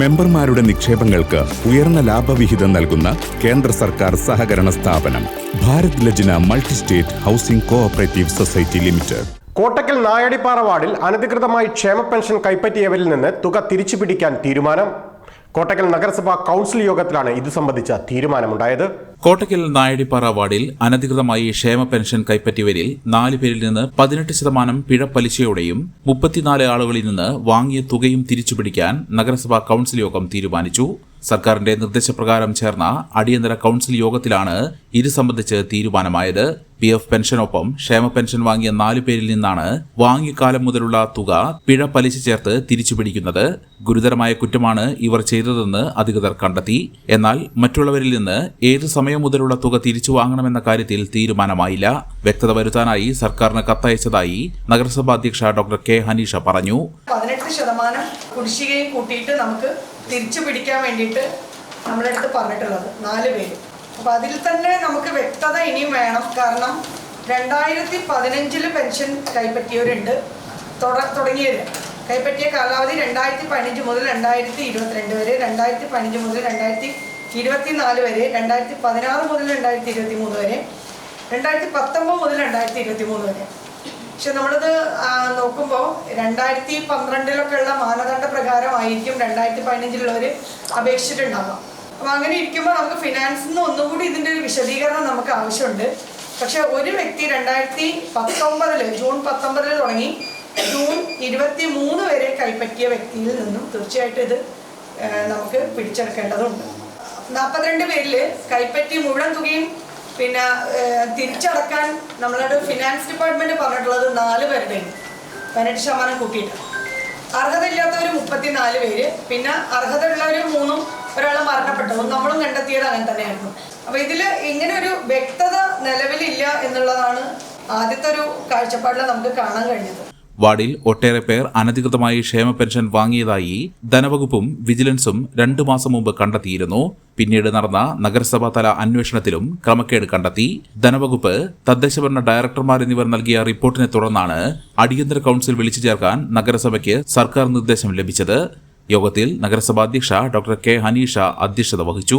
മെമ്പർമാരുടെ നിക്ഷേപങ്ങൾക്ക് ഉയർന്ന ലാഭവിഹിതം നൽകുന്ന കേന്ദ്ര സർക്കാർ സഹകരണ സ്ഥാപനം Bharat Lajna multi state housing cooperative society limited. Kottakkal Nayadippara വാർഡിൽ അനധികൃതമായി ക്ഷേമ പെൻഷൻ കൈപ്പറ്റിയവരിൽ നിന്ന് തുക തിരിച്ചു പിടിക്കാൻ തീരുമാനം. കോട്ടക്കൽ നഗരസഭാ കൗൺസിൽ യോഗത്തിലാണ് ഇത് സംബന്ധിച്ച തീരുമാനമുണ്ടായത്. കോട്ടക്കൽ നായടിപ്പാറ വാർഡിൽ അനധികൃതമായി ക്ഷേമ പെൻഷൻ കൈപ്പറ്റിയവരിൽ നാല് പേരിൽ നിന്ന് പതിനെട്ട് ശതമാനം പിഴ പലിശയോടെയും മുപ്പത്തിനാല് ആളുകളിൽ നിന്ന് വാങ്ങിയ തുകയും തിരിച്ചുപിടിക്കാൻ നഗരസഭാ കൗൺസിൽ യോഗം തീരുമാനിച്ചു. സർക്കാരിന്റെ നിർദ്ദേശപ്രകാരം ചേർന്ന അടിയന്തര കൗൺസിൽ യോഗത്തിലാണ് ഇത് സംബന്ധിച്ച് തീരുമാനമായത്. പി എഫ് പെൻഷനൊപ്പം ക്ഷേമ പെൻഷൻ വാങ്ങിയ നാലു പേരിൽ നിന്നാണ് വാങ്ങിക്കാലം മുതലുള്ള തുക പിഴ പലിശ ചേർത്ത് തിരിച്ചുപിടിക്കുന്നത്. ഗുരുതരമായ കുറ്റമാണ് ഇവർ ചെയ്തതെന്ന് അധികൃതർ കണ്ടെത്തി. എന്നാൽ മറ്റുള്ളവരിൽ നിന്ന് ഏത് സമയം മുതലുള്ള തുക തിരിച്ചു വാങ്ങണമെന്ന കാര്യത്തിൽ തീരുമാനമായില്ല. വ്യക്തത വരുത്താനായി സർക്കാരിന് കത്തയച്ചതായി നഗരസഭാ അധ്യക്ഷ ഡോക്ടർ കെ ഹനീഷ പറഞ്ഞു. പതിനെട്ട് ശതമാനം കുടിശ്ശികയും കൂട്ടിയിട്ട് നമുക്ക് തിരിച്ചു പിടിക്കാൻ വേണ്ടിയിട്ട് നമ്മളെ അടുത്ത് പറഞ്ഞിട്ടുള്ളത് നാല് പേര്. അപ്പം അതിൽ തന്നെ നമുക്ക് വ്യക്തത ഇനിയും വേണം. കാരണം രണ്ടായിരത്തി പതിനഞ്ചിൽ പെൻഷൻ കൈപ്പറ്റിയവരുണ്ട്. തുട തുടങ്ങിയത്. കൈപ്പറ്റിയ കാലാവധി രണ്ടായിരത്തി പതിനഞ്ച് മുതൽ രണ്ടായിരത്തി ഇരുപത്തിരണ്ട് വരെ രണ്ടായിരത്തി പതിനഞ്ച് മുതൽ രണ്ടായിരത്തി ഇരുപത്തിനാല് വരെ രണ്ടായിരത്തി പതിനാറ് മുതൽ രണ്ടായിരത്തി ഇരുപത്തി മൂന്ന് വരെ രണ്ടായിരത്തി പത്തൊമ്പത് മുതൽ രണ്ടായിരത്തി ഇരുപത്തി മൂന്ന് വരെ. പക്ഷെ നമ്മളിത് നോക്കുമ്പോൾ രണ്ടായിരത്തി പന്ത്രണ്ടിലൊക്കെ ഉള്ള മാനദണ്ഡ പ്രകാരമായിരിക്കും രണ്ടായിരത്തി പതിനഞ്ചിലുള്ളവർ അപേക്ഷിച്ചിട്ടുണ്ടാകാം അപ്പം അങ്ങനെ ഇരിക്കുമ്പോൾ നമുക്ക് ഫിനാൻസിൽ നിന്ന് ഒന്നുകൂടി ഇതിന്റെ ഒരു വിശദീകരണം നമുക്ക് ആവശ്യമുണ്ട്. പക്ഷെ ഒരു വ്യക്തി രണ്ടായിരത്തി പത്തൊമ്പതിൽ ജൂൺ പത്തൊമ്പതിൽ തുടങ്ങി ജൂൺ ഇരുപത്തി മൂന്ന് വരെ കൈപ്പറ്റിയ വ്യക്തിയിൽ നിന്നും തീർച്ചയായിട്ടും ഇത് നമുക്ക് പിടിച്ചെടുക്കേണ്ടതുണ്ട്. നാൽപ്പത്തിരണ്ട് പേരിൽ കൈപ്പറ്റി മുഴുവൻ തുകയും പിന്നെ തിരിച്ചടക്കാൻ നമ്മളുടെ ഫിനാൻസ് ഡിപ്പാർട്ട്മെന്റ് പറഞ്ഞിട്ടുള്ളത് നാല് പേരുടെയും പതിനെട്ട് ശതമാനം കൂട്ടിയിട്ട് അർഹതയില്ലാത്തവർ മുപ്പത്തിനാല് പേര് പിന്നെ അർഹതയുള്ളവർ മൂന്നും ഒരാൾ മരണപ്പെട്ടു. നമ്മളും കണ്ടെത്തിയത് അങ്ങനെ തന്നെയായിരുന്നു. അപ്പൊ ഇതിൽ ഇങ്ങനെ ഒരു വ്യക്തത നിലവിലില്ല എന്നുള്ളതാണ് ആദ്യത്തെ ഒരു കാഴ്ചപ്പാടിൽ നമുക്ക് കാണാൻ കഴിഞ്ഞത്. വാർഡിൽ ഒട്ടേറെ പേർ അനധികൃതമായി ക്ഷേമ പെൻഷൻ വാങ്ങിയതായി ധനവകുപ്പും വിജിലൻസും രണ്ടു മാസം മുമ്പ് കണ്ടെത്തിയിരുന്നു. പിന്നീട് നടന്ന നഗരസഭാതല അന്വേഷണത്തിലും ക്രമക്കേട് കണ്ടെത്തി. ധനവകുപ്പ് തദ്ദേശഭരണ ഡയറക്ടർമാർ എന്നിവർ നൽകിയ റിപ്പോർട്ടിനെ തുടർന്നാണ് അടിയന്തര കൌൺസിൽ വിളിച്ചു ചേർക്കാൻ നഗരസഭയ്ക്ക് സർക്കാർ നിർദ്ദേശം ലഭിച്ചത്. യോഗത്തിൽ നഗരസഭാ അധ്യക്ഷ ഡോക്ടർ കെ ഹനീഷ അധ്യക്ഷത വഹിച്ചു.